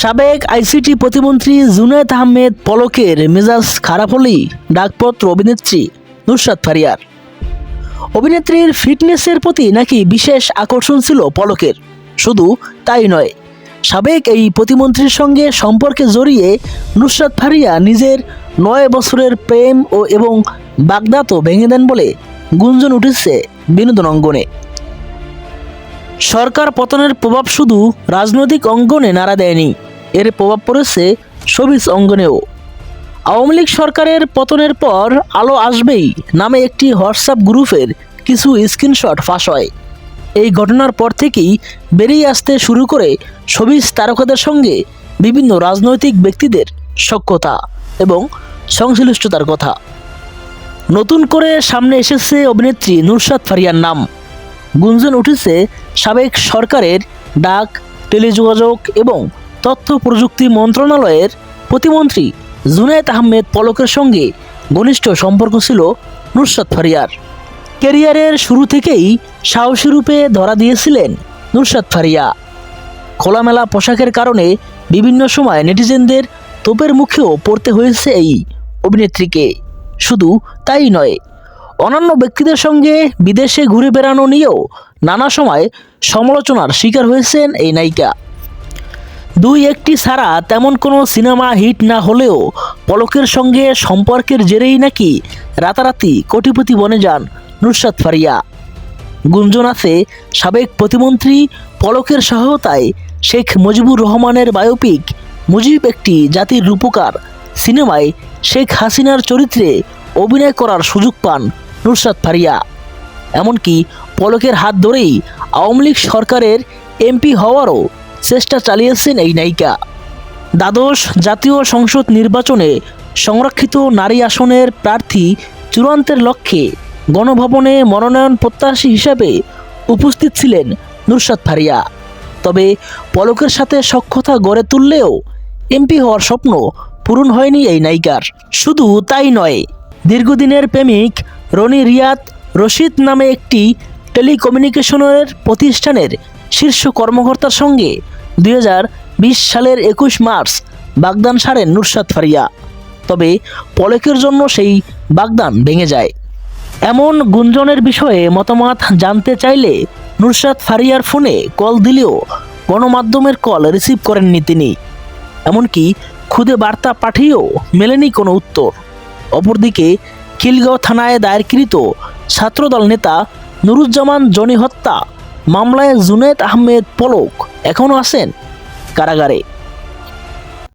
সাবেক আইসিটি প্রতিমন্ত্রী জুনায়েদ আহমেদ পলকের মেজাজ খারাপ হলেই ডাকপত্র অভিনেত্রী নুসরাত ফারিয়ার। অভিনেত্রীর ফিটনেসের প্রতি নাকি বিশেষ আকর্ষণ ছিল পলকের। শুধু তাই নয়, সাবেক এই প্রতিমন্ত্রীর সঙ্গে সম্পর্কে জড়িয়ে নুসরাত ফারিয়া নিজের নয় বছরের প্রেম ও এবং বাগদাতও ভেঙে দেন বলে গুঞ্জন উঠেছে বিনোদন অঙ্গনে। সরকার পতনের প্রভাব শুধু রাজনৈতিক অঙ্গনে নাড়া দেয়নি। এর প্রভাব পড়েছে সবিজ অঙ্গনেও। আওয়ামী লীগ সরকারের পতনের পর আলো আসবেই নামে একটি হোয়াটসঅ্যাপ গ্রুপের কিছু স্ক্রিনশট ফাঁস হয়। এই ঘটনার পর থেকেই বেরিয়ে আসতে শুরু করে সবিজ তারকাদের সঙ্গে বিভিন্ন রাজনৈতিক ব্যক্তিদের সক্ষতা এবং সংশ্লিষ্টতার কথা। নতুন করে সামনে এসেছে অভিনেত্রী নুরসাদ ফারিয়ার নাম। গুঞ্জন উঠেছে সাবেক সরকারের ডাক, টেলিযোগাযোগ এবং তথ্য প্রযুক্তি মন্ত্রণালয়ের প্রতিমন্ত্রী জুনায়েদ আহমেদ পলকের সঙ্গে ঘনিষ্ঠ সম্পর্ক ছিল নুসরাত ফারিয়ার। ক্যারিয়ারের শুরু থেকেই সাহসী রূপে ধরা দিয়েছিলেন নুসরাত ফারিয়া। খোলামেলা পোশাকের কারণে বিভিন্ন সময় নেটিজেনদের তোপের মুখেও পড়তে হয়েছে এই অভিনেত্রীকে। শুধু তাই নয় অন্যান্য ব্যক্তিদের সঙ্গে বিদেশে ঘুরে বেড়ানো নিয়েও নানা সময় সমালোচনার শিকার হয়েছেন এই নায়িকা। দুই একটি ছাড়া তেমন কোনো সিনেমা হিট না হলেও পলকের সঙ্গে সম্পর্কের জেরেই নাকি রাতারাতি কোটিপতি বনে যান নুসরাত ফারিয়া। গুঞ্জন আছে সাবেক প্রতিমন্ত্রী পলকের সহায়তায় শেখ মুজিবুর রহমানের বায়োপিক মুজিব একটি জাতির রূপকার। সিনেমায় শেখ হাসিনার চরিত্রে অভিনয় করার সুযোগ পান নুসরাত ফারিয়া। এমনকি পলকের হাত ধরেই আওয়ামী লীগ সরকারের এমপি হওয়ারও চেষ্টা চালিয়েছেন এই নায়িকা। দ্বাদশ জাতীয় সংসদ নির্বাচনে সংরক্ষিত নারী আসনের প্রার্থী চূড়ান্তের লক্ষ্যে গণভবনে মনোনয়ন প্রত্যাশী হিসাবে উপস্থিত ছিলেন নুরসাদ ফারিয়া। তবে পলকের সাথে সখ্যতা গড়ে তুললেও এমপি হওয়ার স্বপ্ন পূরণ হয়নি এই নায়িকার। শুধু তাই নয়, দীর্ঘদিনের প্রেমিক রনি রিয়াদ রশিদ নামে একটি টেলিকমিউনিকেশনের প্রতিষ্ঠানের শীর্ষ কর্মকর্তার সঙ্গে দুই হাজার বিশ সালের একুশ মার্চ বাগদান সারেন নুরসাদ ফারিয়া। তবে পলকের জন্য সেই বাগদান ভেঙে যায়। এমন গুঞ্জনের বিষয়ে মতামত জানতে চাইলে নুরসাদ ফারিয়ার ফোনে কল দিলেও গণমাধ্যমের কল রিসিভ করেননি তিনি। এমনকি খুদে বার্তা পাঠিয়েও মেলেনি কোনো উত্তর। অপরদিকে খিলগাঁও থানায় দায়েরকৃত ছাত্রদল নেতা নুরুজ্জামান জনি হত্যা মামলায় জুনেদ আহমেদ পলক এখনও আছেন কারাগারে।